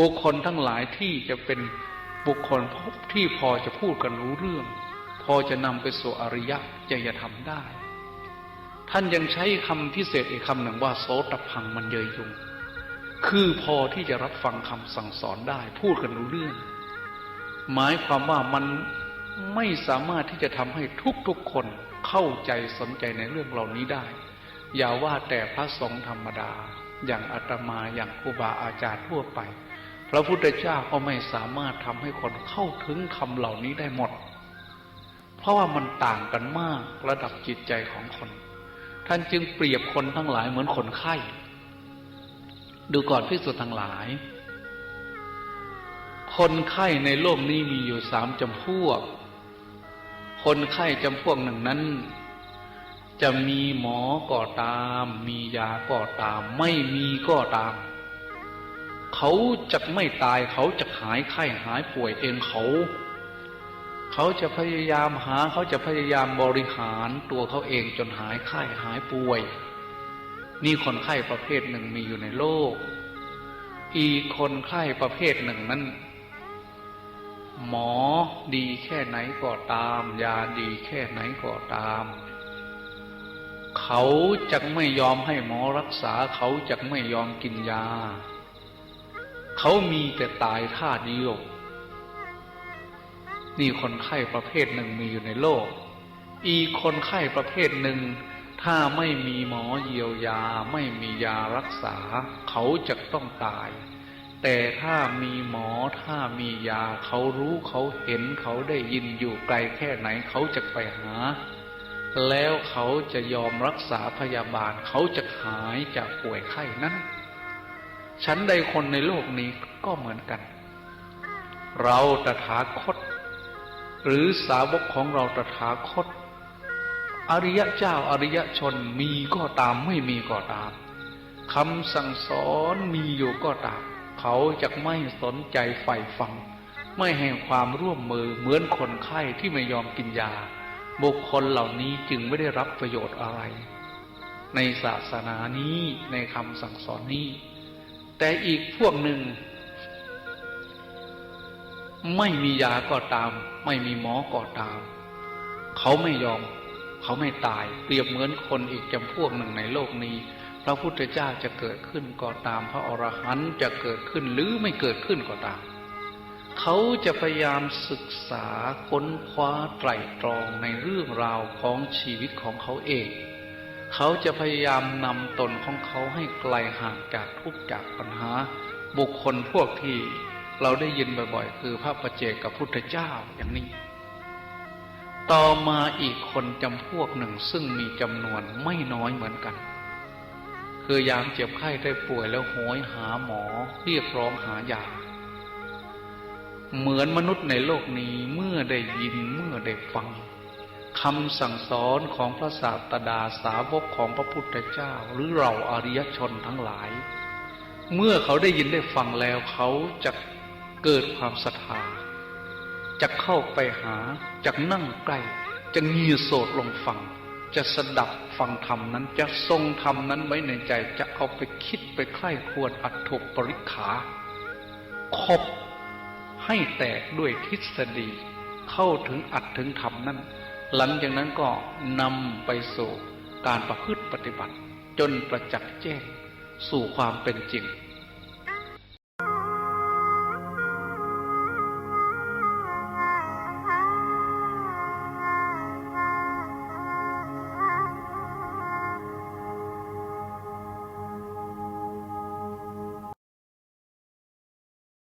บุคคลทั้งหลายที่จะเป็นบุคคลที่พอจะพูดกันรู้เรื่อง พอจะนำไปสู่อริยะจยธรรมได้ ท่านยังใช้คำพิเศษอีกคำหนึ่งว่าโสตพังมันเยยยุงคือพอที่จะรับฟังคำสั่งสอนได้ พูดกันรู้เรื่อง หมายความว่ามันไม่สามารถที่จะทำให้ทุกๆคนเข้าใจสนใจในเรื่องเหล่านี้ได้ อย่าว่าแต่พระสงฆ์ธรรมดา อย่างอาตมาอย่างครูบาอาจารย์ทั่วไป พระพุทธเจ้าก็ไม่สามารถทำให้คนเข้าถึงคำเหล่านี้ได้หมด เพราะว่ามันต่างกันมากระดับจิตใจของคน ท่านจึงเปรียบคนทั้งหลายเหมือนคนไข้ ดูก่อนพิสุทธ์ทั้งหลาย คนไข้ในโลกนี้มีอยู่สามจำพวก คนไข้จำพวกหนึ่งนั้นจะมีหมอก็ตาม มียาก็ตาม ไม่มีก็ตาม เขาจะไม่ตายเขาจะหายไข้หายป่วยเองเขา เขาจะพยายามหา เขาจะพยายามบริหารตัวเขาเองจนหายไข้หายป่วย นี่คนไข้ประเภทหนึ่งมีอยู่ในโลก อีกคนไข้ประเภทหนึ่งนั้นหมอดีแค่ไหนก็ตาม ยาดีแค่ไหนก็ตาม เขาจะไม่ยอมให้หมอรักษา เขาจะไม่ยอมกินยา เขามีแต่ตายท่าเดียวนี่คนไข้ประเภทหนึ่งมีอยู่ในโลก อีกคนไข้ประเภทหนึ่ง ถ้าไม่มีหมอเยียวยาไม่มียารักษา เขาจะต้องตาย แต่ถ้ามีหมอถ้ามียาเขารู้เขาเห็นเขาได้ยินอยู่ไกลแค่ไหนเขาจะไปหา แล้วเขาจะยอมรักษาพยาบาลเขาจะหายจากป่วยไข้นั้น ฉันใดคนในโลกนี้ก็เหมือนกัน เราตถาคต หรือสาวกของเราตถาคต อริยะเจ้าอริยชนมีก็ตามไม่มีก็ตามคำสั่งสอนมีอยู่ก็ตาม เขาจะไม่สนใจใฝ่ฟัง ไม่ให้ความร่วมมือเหมือนคนไข้ที่ไม่ยอมกินยา บุคคลเหล่านี้จึงไม่ได้รับประโยชน์อะไร ในศาสนานี้ในคำสั่งสอนนี้ แต่อีกพวกหนึ่ง ไม่มียาก็ตาม ไม่มีหมอก็ตาม เขาไม่ยอม เขาไม่ตาย เปรียบเหมือนคนอีกจำพวกหนึ่งในโลกนี้ พระพุทธเจ้าจะเกิดขึ้นก็ตาม พระอรหันต์จะเกิดขึ้นหรือไม่เกิดขึ้นก็ตาม เขาจะพยายามศึกษาค้นคว้าไตรตรองในเรื่องราวของชีวิตของเขาเอง เขาจะพยายามนำตนของเขาให้ไกลห่างจากทุกข์จากปัญหา บุคคลพวกที่เราได้ยินบ่อยๆ คือพระประเจกกับพุทธเจ้าอย่างนี้ ต่อมาอีกคนจำพวกหนึ่งซึ่งมีจำนวนไม่น้อยเหมือนกัน คือยามเจ็บไข้ได้ป่วยแล้วโหยหาหมอเรียกร้องหายาเหมือนมนุษย์ในโลกนี้เมื่อได้ยินเมื่อได้ฟัง คำสั่งสอนของพระศาสดาสาวกของพระพุทธเจ้า หรือเราอริยชนทั้งหลาย เมื่อเขาได้ยินได้ฟังแล้วเขาจะเกิดความศรัทธาจะเข้าไปหาจะนั่งใกล้ จะเงียโสดลงฟัง จะสดับฟังธรรมนั้น จะทรงธรรมนั้นไว้ในใจ จะเอาไปคิดไปใคร่ควรอัตถกปริขา คบให้แตกด้วยทฤษฎี เข้าถึงอัตถึงธรรมนั้น หลังจากนั้นก็นำไปสู่การประพฤติปฏิบัติ จนประจักษ์แจ้งสู่ความเป็นจริง